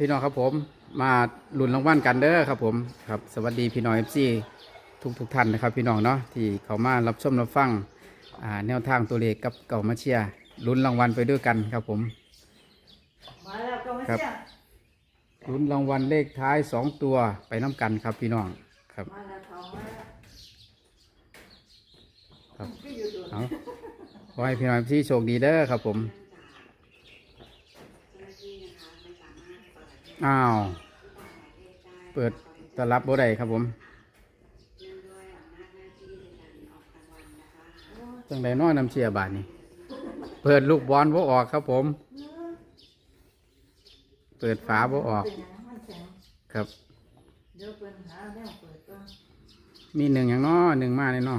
พี่น้องครับผมมาลุ้นรางวัลกันเด้อครับผมครับสวัสดีพี่น้องเอฟซีทุกทุกๆท่านนะครับ พี่น้องเนาะที่เขามารับชมรับฟังอ่าแนวทางตัวเลขกับเก่ามาเชียร์ลุ้นรางวัลไปด้วยกันครับผม มาแล้วก็มาครับเชียร์ลุ้นรางวัลเลขท้ายสองตัวไปน้กันครับพี่น้องครับมาแล้วเขามาแล้วครับก็อยู่ดูเอาขอให้พี่น้องที่โชคดีเด้อครับผม อ้าว เปิดตลับบ่ได้ครับผมจังไดน้อยนำเชียร์บาทนี่เปิดลูกบอลบ่ออกครับผม เปิดฝาบ่ออกเป็นหยังมันแข็งครับเดี๋ยวเปิดหาแนวเปิดก่อนมีหนึ่งอย่างน้อหนึ่งมาเลยน้อ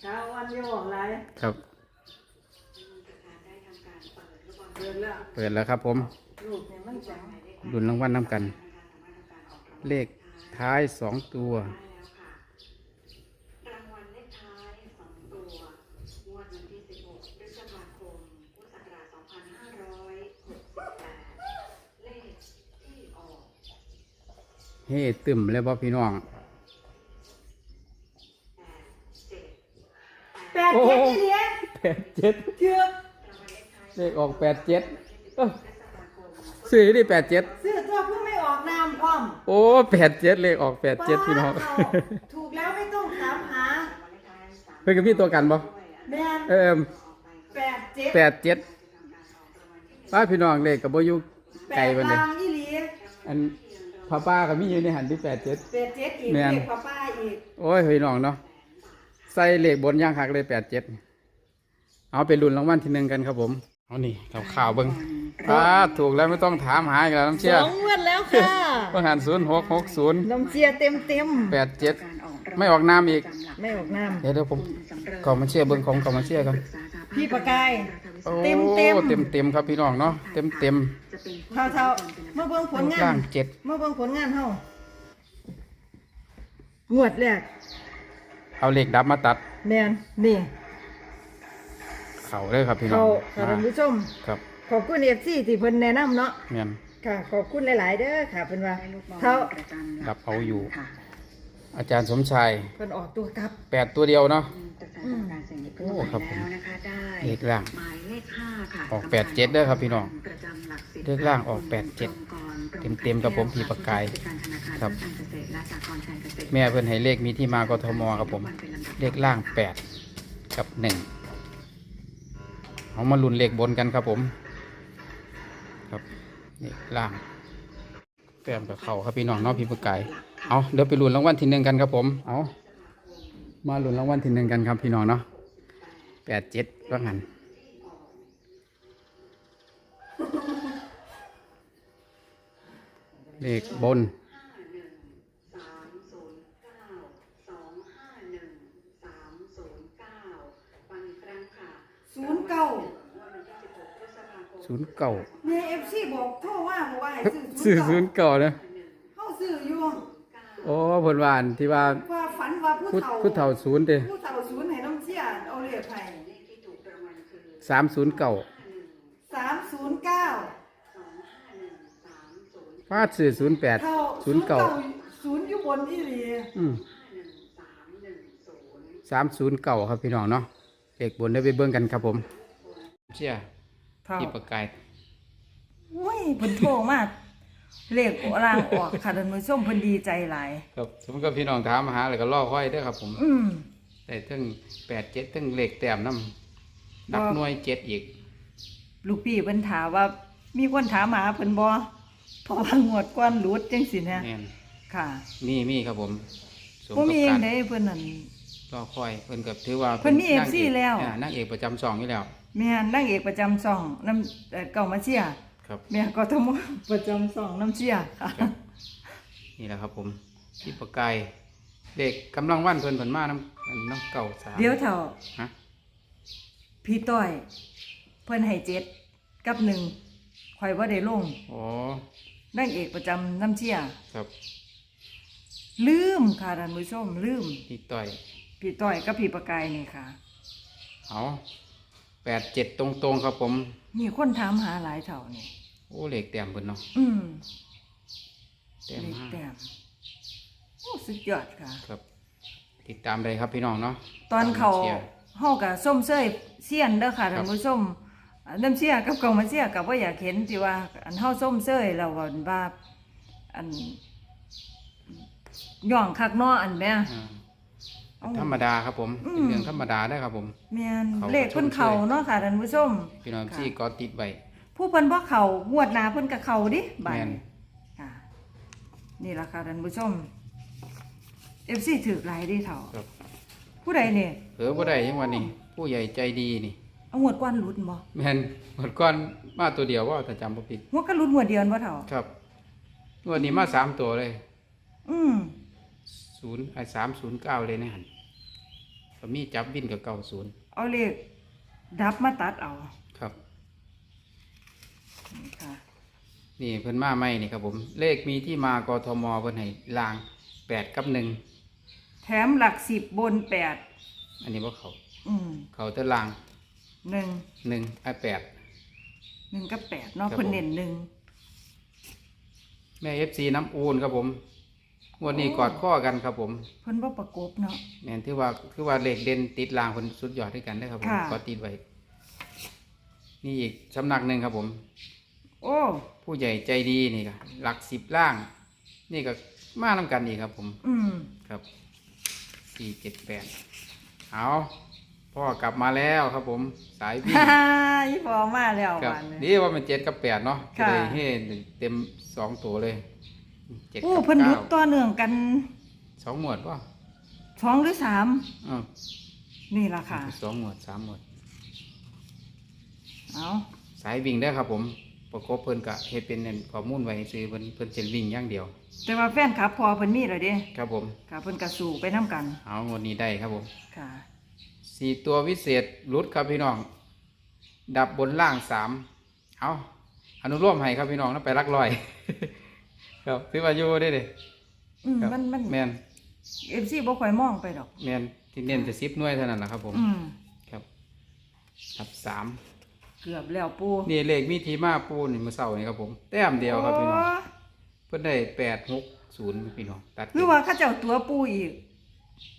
เช้าวันเดียวออกไรครับ เปิดแล้วเปิดแล้วครับผม ลูกเนี่ยมันแข็งดุนรางวัลน้ำกัน เลขท้ายสองตัวรางวัลเลขท้ายสองตัวงวดวันที่16พฤษภาคมพุทธศักราช2568เลขที่ออกเฮ้ตึมเลยบ่พี่น้องแปดเจ็ดที่เลี้ยงแปดเจ็ดเกือบเลขออกแปดเจ็ด ซื้อได้แปดเจ็ดซื้อตัวเพื่อไม่ออกนามพร้อมโอ้แปดเจ็ดเลขออกแปดเจ็ดพี่น้องป้าเอาถูกแล้วไม่ต้องถามหาเพื่อนกับพี่ตัวกันบ่แม่นเอิมแปดเจ็ดแปดเจ็ดป้าพี่น้องเลขกับโบอยุแปไก่ดวันเลยลางยี่หลีอันพ่อป้ากับมีอยู่ในหันที่แปดเจ็ด แปดเจ็ดอีกแม่น เด็กป้าป้าอีกโอ้ยพี่น้องเนาะใส่เลขบนย่างคักเลยแปดเจ็ดเอาไปลุ้นรางวัลที่หนึ่งกันครับผมเอานี่ข่าวข่าวๆเบิ้ง ป้าถูกแล้วไม่ต้องถามหาอีกแล้วน้ำเชื่อสองงวดแล้วค่ะต้องหันศูนย์หกหกศูนย์น้ำเชียร์เต็มเต็มแปดเจ็ดไม่ออกน้ำอีก ๆไม่ออกน้เดี๋ยวเดี๋ยวผมก่อนมาเชื่อเบิ้งของก่อนมาเชื่อกันำพี่ประกาย โอ้เต็มเต็ม เต็มเต็มครับพี่น้องเนาะเต็มเต็มเท่าเท่าๆเมื่อเบิ่งผลงาล่านงเจ็ดเมื่อเบิ่งผลงานเฮางวดแรกเอาเหล็กดับมาตัดแมนนี่ เข่าเลยครับพี่น้อเขางค่ะท่านผู้ชม ครับ ขอบคุณเอฟซีที่เพิ่นแนะนำเนาะเมียนค่ะ ขอบคุณหลาย ๆ เด้อค่ะเพิ่นว่าเท่าดับเอาอยู่อาจารย์สมชายเพิ่นออกตัวกลับ แปดตัวเดียวเนาะ อืมโอ้ครับผม แล้วนะคะได้เลขล่าง หมายเลขห้าค่ะออกแปดเจ็ดเด้อครับพี่น้องประจำหลักสิบเลขล่างออกแปดเจ็ดเต็มๆกับผมพี่ประกายครับแม่เพิ่นให้เลขมีที่มากทมครับผม เลขล่างแปดกับหนึ่งเอามาลุ้นเลขบนกันครับผมครับ เลขล่างแต้มกับเขาครับพี่น้องเนาะพี่ประกายเอาเดี๋ยวไปลุ้นรางวัลที่หนึ่งกันครับผมเอามาลุ้นรางวัลที่หนึ่งกันครับพี่น้องเนาะแปดเจ็ดว่างั้นเลขบนสามศูนย์เก้าสองห้าหนึ่งสามศูนย์เก้า บอกโทรว่าบอกว่าให้ซื้อซื้อศูศูนนย์ย์เก่านะเฮาซื้ออยู่โอ้ผลวาอันที่ว่าว่าฝันว่าผู้พุทธเฒ่าพุทธเฒ่าศูนย์เด้ผู้เฒ่าศูนย์ให้น้ำเชียร์เอาเลขให้เลขที่ถูกรางวัลคือสามศูนย์เก่าสามศูนย์เก้าสองห้าหนึ่งสามศูนย์ฟาดซื้อศูนย์แปดเท่าศูนย์เก่าศูนย์อยู่บนอีหลีอืมหนึ่งสามหนึ่งศูนย์สามศูนย์เก่าครับพี่น้องเนาะเลขบนได้ไปเบิ่งกันครับผม เชี่ยเท่าที่ประกายโอ้ยเพิ่นโทรมากเลขรางออกค่ะท่านผู้ชมเพิ่นดีใจหลาย ครับสมมติกับพี่น้องถามหาแล้วก็ล่อค่อยเด้อครับ ผมอืม ได้ทั้งแปดเจ็ดทั้งเลขแต้มน้ำนักบ่หน่วยเจ็ดอีก ลูกพี่เพิ่นถามว่ามีคนถามหาเพิ่นบ่เพราะว่างวดก่อนหลุดจังซี่นะแน่นค่ะมีมีครับผมสมบ่กับมีเองการได้เพิ่นนั่น ล่อค่อยเพิ่นกับถือว่าเพิ่นมีาง FC กแล้ว อ่านางเอกประจำซองอยู่แล้ว แม่นนางเอกประจำช่องน้ำเอ่อเก่ามาเชียร์ ครับแม่กทมประจำช่องน้ำเชียร์ค่ะ ครับ นี่แหละครับผมที่ประกายเด็กกำลังว่านเพิ่นเพิ่นมาน้ำน้ำเก่าสามเดี๋ยวเท่าฮะพี่ต้อย เพิ่นให้เจ็ดกับหนึ่งข่อยว่าได้ลงอ๋อนางเอกประจำน้ำเชียร์ครับลืมค่ะท่านผู้ชมลืม พี่ต่อย พี่ต้อยกับพี่ประกายนี่ค่ะ เอา แปดเจ็ดตรงๆครับผม มีคนถามหาหลายเท่านี่โอ้เลขแต้มเพิ่นเนาะอืมแต้มเลขห้าแต้มโอ้สุดยอดค่ะ ครับ ติดตามได้ครับพี่น้องเนาะตอนเขาชียร์ เฮากับส้มเสยเสียนเด้อค่ะครัท่าบนผู้ชมอ่าน้ำเสียกับกองมาเสียกับว่าอยากเห็นที่ว่า อันเฮาส้มเสยแล้วก็ว่าอันย่องคักเน้ออันแม่อ่า เอ้าธรรมดาครับผมอืม เป็นเรื่องธรรมดาได้ครับผม แม่นเขาเลขเพิ่นชมเชยเข้าเนาะค่ะท่านผู้ชม พี่น้องค่ะ ที่ก็ติดไว้ ผู้เพิ่นบ่เข้างวดหน้าเพิ่นก็เข้าดิบัดแม่น นี้ค่ะ นี่ล่ะค่ะท่านผู้ชม FC ถือหลายเดิเฒ่าครับผู้ใดเนี่ยเผลอบ่ได้ยังวันนี้ ผู้ใหญ่ใจดีนี่ เอางวดกวนหลุดบ่แม่นหมดก้อนมาตัวเดียวว่าถ้าจำบ่ผิดงวดก็หลุดงวดเดียวบ่เฒ่า ครับงวันนี้มาสามตัวเลย อืม ศูนย์ไอ้สามศูนย์เก้าเลยนะหันก็มีจับวินกับเก้าศูนย์เอาเลขดับมาตัดเอาครับ นี่ค่ะนี่เพิ่นมาใหม่นี่ครับผม เลขมีที่มากทมเพิ่นให้ลางแปดกับหนึ่งแถมหลักสิบบนแปดอันนี้ว่าเขาอืมเขาแต่ลางหนึ่งหนึ่งไอ้แปด หนึ่งกับแปดเนาะครับเพิ่นผม เน้นหนึ่ง แม่เอฟซีน้ำอูนครับผม งวันนี้กอดข้อกันครับผมเพิ่นบ่ประกบเนาะ แม่นที่ว่าคือว่าเลขเด่นติดลางคนสุดยอดด้วยกันได้อครับผมค่ะก็ติดไว้นี่อีกสำนักหนึ่งครับผม โอ้ผู้ใหญ่ใจดีนี่ก็หลักสิบล่าง นี่ก็มานํกันอีกครับผม อืมครับสี่เจ็ดแปดเอาพ่อกลับมาแล้วครับผม สายพี่ฮ่าฮ่าอีพอมาแล้วครับวันนี้ นี่ว่ามันเจ็ดกับแปดเนาะค่ะจะได้ให้เต็มสองตัวเลย เจ็ดโอ้กับเพิ่นหยุเก้าดต่อเนื่องกันสองหมวดป่ะสองหรือสามอ้าวนี่ล่ะค่ะ สองหมวดสามหมวด เอาสายวิ่งได้อครับผม ประกบเพิ่นกะเฮ็ดเป็นนั่นข้อมูลไว้ซื้อเพิ่นเพิ่นจะวิ่งอย่างเดียว แต่ว่าแฟนคลับพอเพิ่นมีแล้วเด้ครับผม ค่ะเพิ่นก็สู้ไปนํกันเอางวดนี้ได้ครับผม ค่ะ สี่ตัววิเศษรุดครับพี่น้อง ดับบนล่างสามเอาอนุร่วมให้ครับพี่น้องนะไปรักลอย ครับถือว่าอยู่ได้ดิอืมัมันมันแมนเอ็มซีบ่ค่อยมองไปดอก แมนที่เน้นจะซิปหน่วยเท่านั้นนะครับผม อืมครับครับสามเกือบแล้วปูนี่เลขมีทีมาปูนี่มืเสาร์นี่ครับผม แต้มเดียวครับพี่น้องเพื่นได้แปดหกศูนย์พี่น้อง ตัดหรือว่าข้าเจ้าตัวปูอีก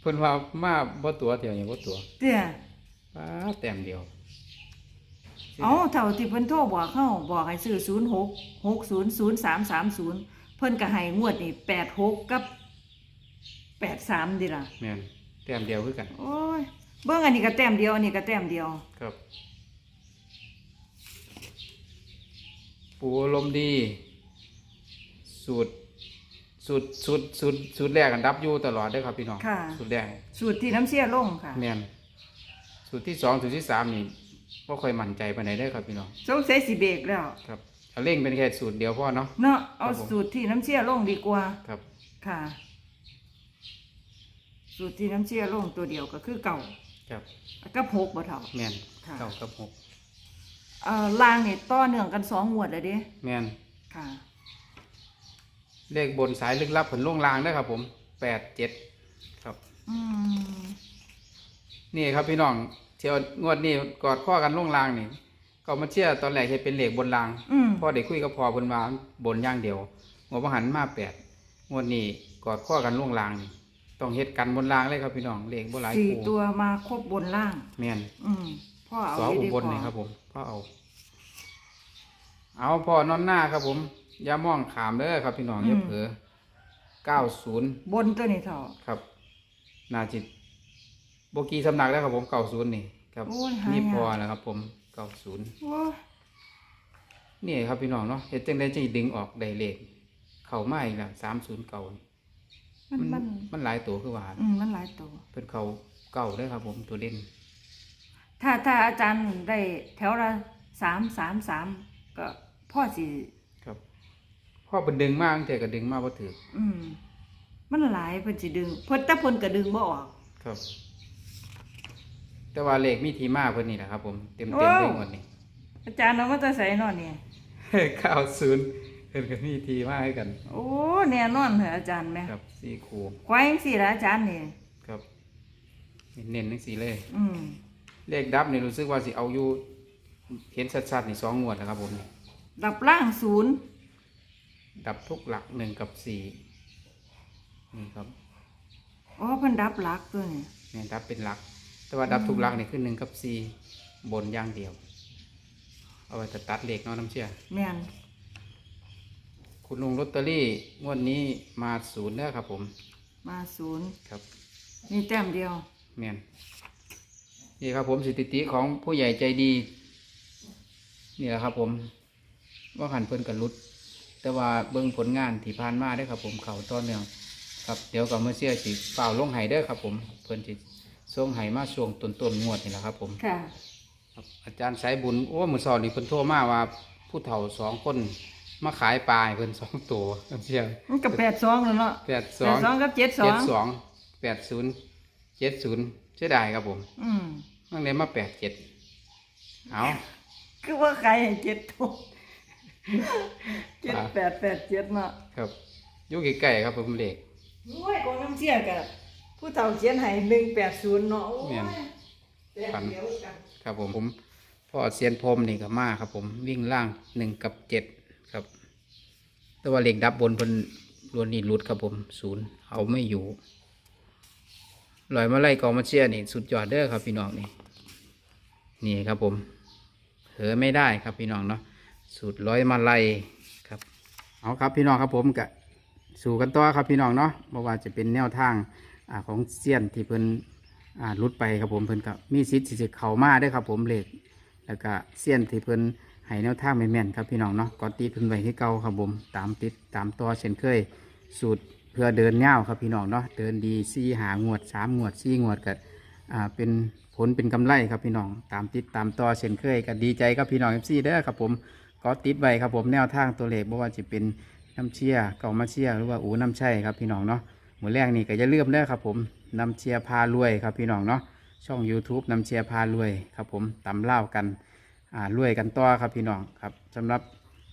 เพิ่นว่ามาบ่ตัวเดียวนี่บ่ตัวเตี้ยป้าแต้มเดียวอ๋อเท่าที่เพิ่นโทรบอกเข้าบอกให้ซื้อสามศูนย์ เพิ่นก็ให้งวดนี่แปดหกกับแปดสามดีล่ะ แม่นแต้มเดียวคือกัน โอ้ยเบิ่งอันนี้ก็แต้มเดียวอันนี้ก็แต้มเดียว ครับ ปูลมณ์ดี สูตร สูตร สูตร สูตร สูตรแรกกันดับอยู่ตลอดเด้อครับพี่น้อง ค่ะ สูตรแรก สูตรที่น้ำเสียลงค่ะแม่นสูตรที่สองสูตรที่สามนี่บ่ค่อยมั่นใจปานใดเด้อครับพี่น้อง สงสัยสิเบรกแล้ว ครับ เอาเล่งเป็นแค่สูตรเดียวพอเนาะ เนาะเอาครับผม สูตรที่น้ำเสียลงดีกว่า ครับค่ะ สูตรที่น้ำเสียลงตัวเดียวก็คือเก่าครับกับหกบ่เท่า แม่นค่ะ เก้ากับหกเอ่อลางนี่ต่อเนื่องกันสองงวดเลยเด้แม่นค่ะ เลขบนสายลึกลับผลลงรางได้อครับผมแปดเจ็ดครับ อืมนี่ครับพี่น้องเที่ยวงวดนี้กอดข้อกันลงรางนี่ ก็มาเชื่อตอนแรกเห็นเป็นเหล็กบนรางอืมพ่อเด็กคุยกับพ่อเพิ่นว่าบนอย่างเดียวงวดประหันมาแปดงวดนี้กอดข้อกันลงรางนี่ต้องเฮ็ดกันบนรางเลยครับพี่น้องเลขบ่หลายสี่คู่ตัวมาครบบนล่าง แม่น อืมพ่อเอาสอไว้อุดีบพลอนี่ครับผมพ่อเอา เอาพ่อนอนหน้าครับผมอย่ามองขามเด้อครับพี่น้องอย่าเผลอเก้าศูนย์บนตัวนี้เถอะ ครับนาจิตโบกีสำนักแล้วครับผมเก้าศูนย์นี่ ครับโอ้ยหายาก นี่พอแล้วครับผม เก้าศูนย์โอ้ยนี่ครับพี่น้องเนาะเฮ็ดจังได้จะดึงออกได้เลขเข้ามาอีกแล้วสามศูนย์เก่ามันมัมันนมันหลายตัวคือว่าอืมมันหลายตัวเป็นเขาเก่าได้อครับ ผมตัวเด่น ถ้าถ้าอาจารย์ได้แถวละสามสามสามก็พ่อสิครับพ่อเป็นดึงมากแต่ก็ดึงมากพอถืออืมมันหลายเพิ่นสิดึงเพิ่นแต่เพิ่นก็ดึงบ่ออกครับ แต่ว่าเลขมีทีมาเพิ่นนี่แหละครับผมเต็มโอ้เต็มเลยหมดนี่อาจารย์เอามาจะใส่นอนนี่เก้าศูนย์เพิ่นก็มีทีมาให้กัน โอ้แน่นอนเหรออาจารย์แม่ครับสี่คูควายจังซี่ล่ะอาจารย์นี่ครับเน้นๆทั้งสี่เลย อืมเลขดับนี่รู้สึกว่าสิเอาอยู่เห็นชัดๆนี่สองงวดแล้วครับผมนี่ดับล่างศูนย์ดับทุกหลักหนึ่งกับสี่นี่ครับอ๋อเพิ่นดับหลักตัวนี้เนี่ยดับเป็นหลัก แต่ว่าดับทุกหลักนี่คือหนึ่งกับสี่บนอย่างเดียว เอาไว้จะตัดเลขเนาะน้ำเชื่อ แม่นคุณลุงลอตเตอรี่งวดนี้มาศูนย์เด้อครับผม มาศูนย์ครับ มีแต้มเดียว แมนนี่ครับผมสถิติของผู้ใหญ่ใจดี นี่แหละครับผม ว่าขันเพิ่นกันรุด แต่ว่าเบิ่งผลงานที่ผ่านมาได้อครับผมเขาต้อนเนื่องครับ เดี๋ยวกับเมื่อเชื่อสิฝ่าวลงไห้เด้อครับผม เพิ่นสิ ส่งไห้มาช่วงต้นต้นๆงวดนี่แหละครับ ผมค่ะ ครับอาจารย์สายบุญโอ้มือสอนนี่เพิ่นโทรมาว่า ผู้เฒ่าสองคนมาขายปลาให้เพิ่นสองตัวเชื่อมันก็แปดสองแล้วเนาะแปดสแปอดงสองกับเจ็ดสอเจ็ดงสองแปดศูนย์เจ็ดศูนย์เสียดายครับผมอืมตั้งแต่มาแปดเจ็ดเอา คือว่าใครให้เจ็ดตัวเจ็ดแปดแปดเจ็ดเนาะครับอยู่ใกล้ๆครับผมเลขโอ้ยของน้ำเชี่ยกับ ผู้เฒ่าเขียนให้หนึ่งแปดศูนย์เนาะโอ้ยแม่น แต่เดียวกันครับผมผมพ่อเซียนพรมนี่ก็มาครับผมวิ่งล่างหนึ่งกับเจ็ดครับ แต่ว่าเลขดับบนเพิ่นรวนนี่หลุดครับผมศูนย์เอาไม่อยู่ลอยมาไล่กองมาเชียร์นี่สุดยอดเด้อครับพี่น้องนี่นี่ครับผมเผลอไม่ได้ครับพี่น้องเนาะสูตรร้อยมาไล่ครับ เอาครับพี่น้องครับผมกะสู่กันต่อครับพี่น้องเนาะเพราะว่าจะเป็นแนวทาง อ่าของเซียนที่เพิ่นอ่าลุดไปครับผมเพิ่นก็มีสิทธิ์ที่จะเข้ามาได้อครับผมเลขแล้วก็เซียนที่เพิ่นให้แนวทางแม่นๆครับพี่น้องเนาะก่อนตีเพิ่นไว้ที่เก่าครับผมตามติดตามต่อเช่นเคย สูตรเพื่อเดินเง่าวครับพี่น้องเนาะเดินดีซี่หางวดสามงวดซี่งวดก็อ่าเป็นผลเป็นกำไรครับพี่น้องตามติดตามต่อเช่นเคยก็ดีใจครับพี่น้องเอฟซีเด้อครับผมก็ติดไว้ครับผมแนวทางตัวเลขไม่ว่าจะเป็นน้ำเชี่ยเก่ามาเชี่ยหรือว่าอูน้ำใช่ครับพี่น้องเนาะ มือแรกนี่ก็จะเลื่อมเด้ครับผมน้ำเชียร์พารวยครับพี่น้องเนาะช่อง YouTube น้ำเชียร์พารวยครับผมตำเล่ากันอ่ารวยกันต่อครับพี่น้องครับสำหรับ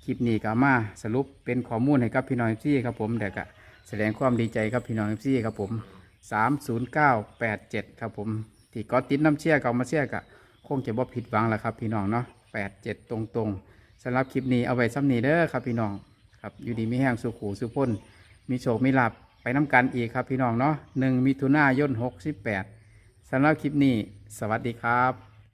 คลิปนี้ก็มาสรุปเป็นข้อมูลให้กับพี่น้องเอฟซีครับผมเดี๋ยวก็แสดงความดีใจครับพี่น้องเอฟซีครับผม30987ครับผมที่ก็ติดน้ำเชี่ยเก่ามาเชี่ยกะคงจะบ่ผิดหวังแล้วครับพี่น้องเนาะ87 ตรงๆสำหรับคลิปนี้เอาไว้ซ้ำนี้เด้อครับพี่น้องครับอยู่ดีมีแห้งสุขหูสุพ้นมีโชคมีลาบ ไปน้ำกันอีกครับพี่น้องเนาะหนึ่งมิถุนายน68สำหรับคลิปนี้ สวัสดีครับ